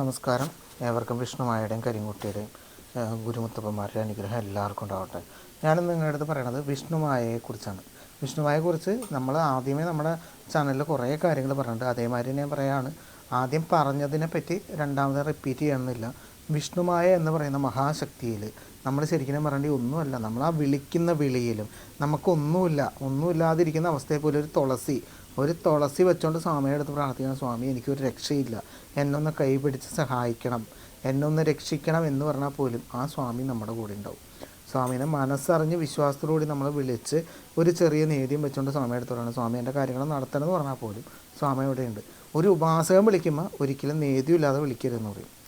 നമസ്കാരം. ഏവർക്കും വിഷ്ണുമായുടെയും കരിങ്കുട്ടിയുടെയും ഗുരുമുത്തപ്പന്മാരുടെ അനുഗ്രഹം എല്ലാവർക്കും ഉണ്ടാവട്ടെ. ഞാനിന്ന് നിങ്ങളുടെ അടുത്ത് പറയണത് വിഷ്ണുമായയെക്കുറിച്ചാണ്. വിഷ്ണുമായയെക്കുറിച്ച് നമ്മൾ ആദ്യമേ നമ്മുടെ ചാനലിൽ കുറേ കാര്യങ്ങൾ പറഞ്ഞിട്ടുണ്ട്. അതേമാതിരി ഞാൻ പറയുകയാണ് ആദ്യം പറഞ്ഞതിനെ പറ്റി രണ്ടാമത് റിപ്പീറ്റ് ചെയ്യണമെന്നില്ല. വിഷ്ണുമായ എന്ന് പറയുന്ന മഹാശക്തിയിൽ നമ്മൾ ശരിക്കും പറയേണ്ടി ഒന്നുമല്ല. നമ്മൾ ആ വിളിക്കുന്ന വിളിയിലും നമുക്കൊന്നുമില്ല ഒന്നുമില്ലാതിരിക്കുന്ന അവസ്ഥയെ പോലെ ഒരു തുളസി. ഒരു തുളസി വെച്ചുകൊണ്ട് സ്വാമിയുടെ അടുത്ത് പ്രാർത്ഥിക്കണം. സ്വാമി എനിക്കൊരു രക്ഷയില്ല. എന്നൊന്ന് കൈ പിടിച്ച് സഹായിക്കണം. എന്നൊന്ന് രക്ഷിക്കണം എന്ന് പറഞ്ഞാൽ പോലും ആ സ്വാമി നമ്മുടെ കൂടെ ഉണ്ടാവും. സ്വാമിനെ മനസ്സറിഞ്ഞ് വിശ്വാസത്തോടുകൂടി നമ്മൾ വിളിച്ച് ഒരു ചെറിയ നേദ്യം വെച്ചുകൊണ്ട് സ്വാമിയുടെ അടുത്ത് പറയണം. സ്വാമി എന്റെ കാര്യങ്ങൾ നടത്തണമെന്ന് പറഞ്ഞാൽ പോലും സ്വാമി ഇവിടെയുണ്ട് ഒരു ഉപാസകം വിളിക്കുമ്പോൾ ഒരിക്കലും നേദ്യം ഇല്ലാതെ വിളിക്കരുതെന്ന് പറയും.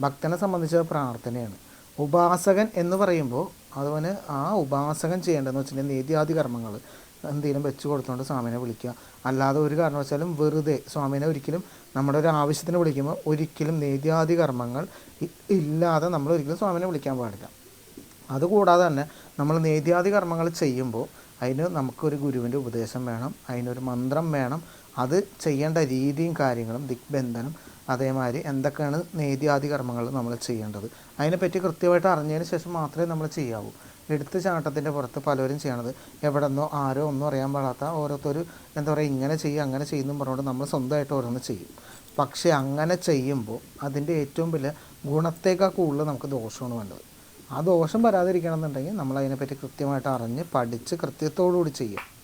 ഭക്തനെ സംബന്ധിച്ച പ്രാർത്ഥനയാണ്. ഉപാസകൻ എന്ന് പറയുമ്പോൾ അതുപോലെ ആ ഉപാസകൻ ചെയ്യേണ്ടതെന്ന് വെച്ചിട്ടുണ്ടെങ്കിൽ നീതിയാദി കർമ്മങ്ങൾ എന്തെങ്കിലും വെച്ച് കൊടുത്തുകൊണ്ട് സ്വാമിനെ വിളിക്കുക. അല്ലാതെ ഒരു കാരണവശാലും വെറുതെ സ്വാമിനെ ഒരിക്കലും നമ്മുടെ ഒരു ആവശ്യത്തിന് വിളിക്കുമ്പോൾ ഒരിക്കലും നേദ്യാദി കർമ്മങ്ങൾ ഇല്ലാതെ നമ്മൾ ഒരിക്കലും സ്വാമിനെ വിളിക്കാൻ പാടില്ല. അതുകൂടാതെ തന്നെ നമ്മൾ നേദ്യാദി കർമ്മങ്ങൾ ചെയ്യുമ്പോൾ അതിന് നമുക്കൊരു ഗുരുവിന്റെ ഉപദേശം വേണം അതിനൊരു മന്ത്രം വേണം അത് ചെയ്യേണ്ട രീതിയും കാര്യങ്ങളും ദിഗ്ബന്ധനം അതേമാതിരി എന്തൊക്കെയാണ് നേദ്യാദി കർമ്മങ്ങൾ നമ്മൾ ചെയ്യേണ്ടത്. അതിനെപ്പറ്റി കൃത്യമായിട്ട് അറിഞ്ഞതിന് ശേഷം മാത്രമേ നമ്മൾ ചെയ്യാവൂ. എടുത്ത് ചാട്ടത്തിന്റെ പുറത്ത് പലരും ചെയ്യണത് എവിടെ നിന്നോ ആരോ ഒന്നും അറിയാൻ പാടാത്ത ഓരോരുത്തർ എന്താ പറയുക ഇങ്ങനെ ചെയ്യുക അങ്ങനെ ചെയ്യുന്നു പറഞ്ഞുകൊണ്ട് നമ്മൾ സ്വന്തമായിട്ട് ഓരോന്ന് ചെയ്യും. പക്ഷേ അങ്ങനെ ചെയ്യുമ്പോൾ അതിന്റെ ഏറ്റവും വലിയ ഗുണത്തേക്കാൾ കൂടുതൽ നമുക്ക് ദോഷമാണ് വേണ്ടത്. ആ ദോഷം വരാതിരിക്കണം എന്നുണ്ടെങ്കിൽ നമ്മൾ അതിനെപ്പറ്റി കൃത്യമായിട്ട് അറിഞ്ഞ് പഠിച്ച് കൃത്യത്തോടുകൂടി ചെയ്യുക.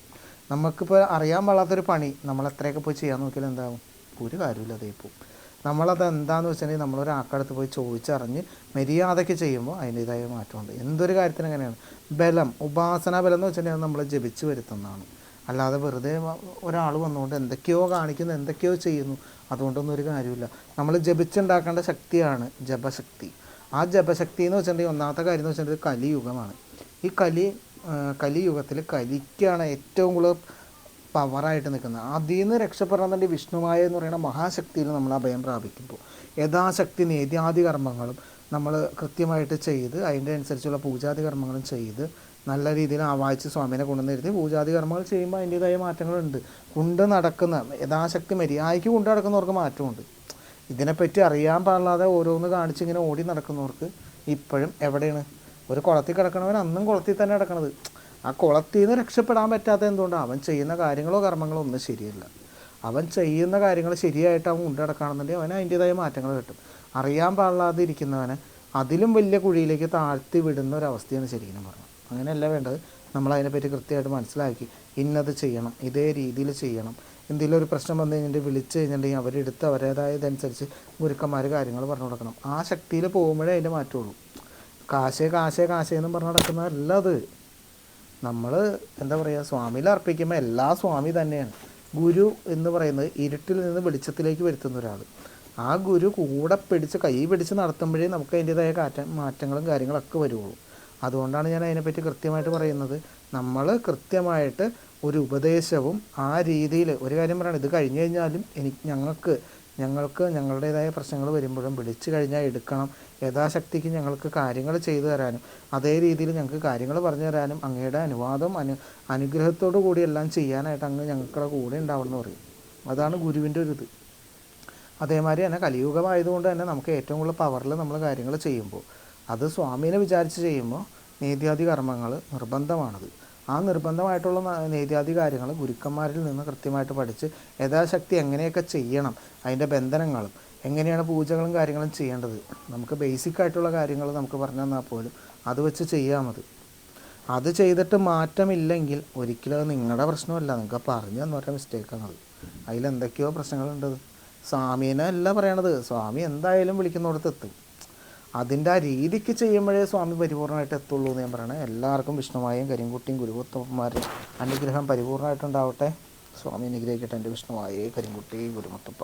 നമുക്കിപ്പോൾ അറിയാൻ പാടാത്തൊരു പണി നമ്മൾ എത്രയൊക്കെ പോയി ചെയ്യാൻ നോക്കിയാൽ എന്താകും ഒരു കാര്യമില്ല അതേ പോകും നമ്മളത് എന്താണെന്ന് വെച്ചിട്ടുണ്ടെങ്കിൽ നമ്മളൊരാൾക്കടുത്ത് പോയി ചോദിച്ചറിഞ്ഞ് മര്യാദയ്ക്ക് ചെയ്യുമ്പോൾ അതിന്റേതായ മാറ്റമുണ്ട്. എന്തൊരു കാര്യത്തിന് അങ്ങനെയാണ്. ബലം ഉപാസന ബലം എന്ന് വെച്ചിട്ടുണ്ടെങ്കിൽ നമ്മൾ ജപിച്ച് വരുത്തുന്നതാണ്. അല്ലാതെ വെറുതെ ഒരാൾ വന്നുകൊണ്ട് എന്തൊക്കെയോ കാണിക്കുന്നു എന്തൊക്കെയോ ചെയ്യുന്നു അതുകൊണ്ടൊന്നും ഒരു കാര്യമില്ല നമ്മൾ ജപിച്ചുണ്ടാക്കേണ്ട ശക്തിയാണ് ജപശക്തി. ആ ജപശക്തി എന്ന് വെച്ചിട്ടുണ്ടെങ്കിൽ ഒന്നാമത്തെ കാര്യം എന്ന് വെച്ചിട്ടുണ്ടെങ്കിൽ കലിയുഗമാണ്. ഈ കലി കലിയുഗത്തിൽ കലിക്കാണ് ഏറ്റവും കൂടുതൽ പവറായിട്ട് നിൽക്കുന്നത്. അതിൽ നിന്ന് രക്ഷപ്പെടണമെന്നുണ്ടെങ്കിൽ വിഷ്ണുമായ എന്ന് പറയുന്ന മഹാശക്തിയിൽ നമ്മൾ അഭയം പ്രാപിക്കുമ്പോൾ യഥാശക്തി നേദ്യാദി കർമ്മങ്ങളും നമ്മൾ കൃത്യമായിട്ട് ചെയ്ത് അതിന്റെ അനുസരിച്ചുള്ള പൂജാതി കർമ്മങ്ങളും ചെയ്ത് നല്ല രീതിയിൽ ആവാഹിച്ച് സ്വാമിനെ കൊണ്ടുവന്നിരുത്തി പൂജാതി കർമ്മങ്ങൾ ചെയ്യുമ്പോൾ അതിന്റേതായ മാറ്റങ്ങളുണ്ട്. കൊണ്ട് നടക്കുന്ന യഥാശക്തി മര്യാദയ്ക്ക് കൊണ്ട് നടക്കുന്നവർക്ക് മാറ്റമുണ്ട്. ഇതിനെപ്പറ്റി അറിയാൻ പാടില്ലാതെ ഓരോന്ന് കാണിച്ചിങ്ങനെ ഓടി നടക്കുന്നവർക്ക് ഇപ്പോഴും എവിടെയാണ് ഒരു കുളത്തിൽ കിടക്കണവൻ അന്നും കുളത്തിൽ തന്നെ കിടക്കണത്. ആ കുളത്തിൽ നിന്ന് രക്ഷപ്പെടാൻ പറ്റാത്ത എന്തുകൊണ്ടാണ് അവൻ ചെയ്യുന്ന കാര്യങ്ങളോ കർമ്മങ്ങളോ ഒന്നും ശരിയല്ല. അവൻ ചെയ്യുന്ന കാര്യങ്ങൾ ശരിയായിട്ട് അവൻ കൊണ്ടു കിടക്കുകയാണെന്നുണ്ടെങ്കിൽ അവന് അതിന്റേതായ മാറ്റങ്ങൾ കിട്ടും. അറിയാൻ പാടില്ലാതെ ഇരിക്കുന്നവനെ അതിലും വലിയ കുഴിയിലേക്ക് താഴ്ത്തി വിടുന്ന ഒരവസ്ഥയാണ് ശരിക്കും പറഞ്ഞത്. അങ്ങനെയല്ല വേണ്ടത്. നമ്മൾ അതിനെപ്പറ്റി കൃത്യമായിട്ട് മനസ്സിലാക്കി ഇന്നത് ചെയ്യണം ഇതേ രീതിയിൽ ചെയ്യണം. എന്തെങ്കിലും ഒരു പ്രശ്നം വന്നു കഴിഞ്ഞിട്ട് വിളിച്ച് കഴിഞ്ഞിട്ടുണ്ടെങ്കിൽ അവരെടുത്ത് അവരേതായതനുസരിച്ച് ഗുരുക്കന്മാർ കാര്യങ്ങൾ പറഞ്ഞു കൊടുക്കണം. ആ ശക്തിയിൽ പോകുമ്പോഴേ അതിന്റെ മാറ്റമുള്ളൂ. കാശേ കാശേ കാശ് എന്ന് പറഞ്ഞ് നടക്കുന്നതല്ല അത്. നമ്മൾ എന്താ പറയുക സ്വാമിയിൽ അർപ്പിക്കുമ്പോൾ എല്ലാ സ്വാമി തന്നെയാണ്. ഗുരു എന്ന് പറയുന്നത് ഇരുട്ടിൽ നിന്ന് വെളിച്ചത്തിലേക്ക് വരുത്തുന്ന ഒരാൾ ആ ഗുരു കൂടെ പിടിച്ച് കൈ പിടിച്ച് നടത്തുമ്പോഴേ നമുക്ക് അതിന്റെതായ കാറ്റ മാറ്റങ്ങളും കാര്യങ്ങളൊക്കെ വരുള്ളൂ അതുകൊണ്ടാണ് ഞാൻ അതിനെപ്പറ്റി കൃത്യമായിട്ട് പറയുന്നത്. നമ്മൾ കൃത്യമായിട്ട് ഒരു ഉപദേശവും ആ രീതിയിൽ ഒരു കാര്യം പറയണം ഇത് കഴിഞ്ഞു കഴിഞ്ഞാലും എനിക്ക് ഞങ്ങൾക്ക് ഞങ്ങൾക്ക് ഞങ്ങളുടേതായ പ്രശ്നങ്ങൾ വരുമ്പോഴും വിളിച്ചു കഴിഞ്ഞാൽ എടുക്കണം. യഥാശക്തിക്ക് ഞങ്ങൾക്ക് കാര്യങ്ങൾ ചെയ്തു തരാനും അതേ രീതിയിൽ ഞങ്ങൾക്ക് കാര്യങ്ങൾ പറഞ്ഞു തരാനും അങ്ങയുടെ അനുവാദം അനു അനുഗ്രഹത്തോടു കൂടി എല്ലാം ചെയ്യാനായിട്ട് അങ്ങ് ഞങ്ങളുടെ കൂടെ ഉണ്ടാവണം എന്ന് പറയും. അതാണ് ഗുരുവിന്റെ ഒരു ഇത്. അതേമാതിരി തന്നെ കലിയുഗമായതുകൊണ്ട് തന്നെ നമുക്ക് ഏറ്റവും കൂടുതൽ പവറിൽ നമ്മൾ കാര്യങ്ങൾ ചെയ്യുമ്പോൾ അത് സ്വാമീനെ വിചാരിച്ച് ചെയ്യുമ്പോൾ നീതിയാദി കർമ്മങ്ങൾ നിർബന്ധമാണത്. ആ നിർബന്ധമായിട്ടുള്ള ന- നേദ്യാദി കാര്യങ്ങൾ ഗുരുക്കന്മാരിൽ നിന്ന് കൃത്യമായിട്ട് പഠിച്ച് യഥാശക്തി എങ്ങനെയൊക്കെ ചെയ്യണം അതിന്റെ ബന്ധനങ്ങളും എങ്ങനെയാണ് പൂജകളും കാര്യങ്ങളും ചെയ്യേണ്ടത്. നമുക്ക് ബേസിക് ആയിട്ടുള്ള കാര്യങ്ങൾ നമുക്ക് പറഞ്ഞു തന്നാൽ പോലും അത് വെച്ച് ചെയ്യാൽ മതി. അത് ചെയ്തിട്ട് മാറ്റമില്ലെങ്കിൽ ഒരിക്കലും അത് നിങ്ങളുടെ പ്രശ്നമല്ല. നിങ്ങൾക്ക് പറഞ്ഞു തന്ന ഒരേ മിസ്റ്റേക്കാണത് അതിലെന്തൊക്കെയോ പ്രശ്നങ്ങളുണ്ടത് സ്വാമീനെ അല്ല പറയണത്. സ്വാമി എന്തായാലും വിളിക്കുന്നിടത്ത് എത്തും. അതിന്റെ ആ രീതിക്ക് ചെയ്യുമ്പോഴേ സ്വാമി പരിപൂർണമായിട്ട് എത്തുള്ളൂ എന്ന് ഞാൻ പറയണേ. എല്ലാവർക്കും വിഷ്ണുമായും കരിങ്കുട്ടിയും ഗുരുമുത്തപ്പന്മാരും അനുഗ്രഹം പരിപൂർണമായിട്ടുണ്ടാവട്ടെ. സ്വാമി അനുഗ്രഹിക്കട്ടെ എന്റെ വിഷ്ണുവായേ കരിങ്കുട്ടി ഗുരുമുത്തപ്പ.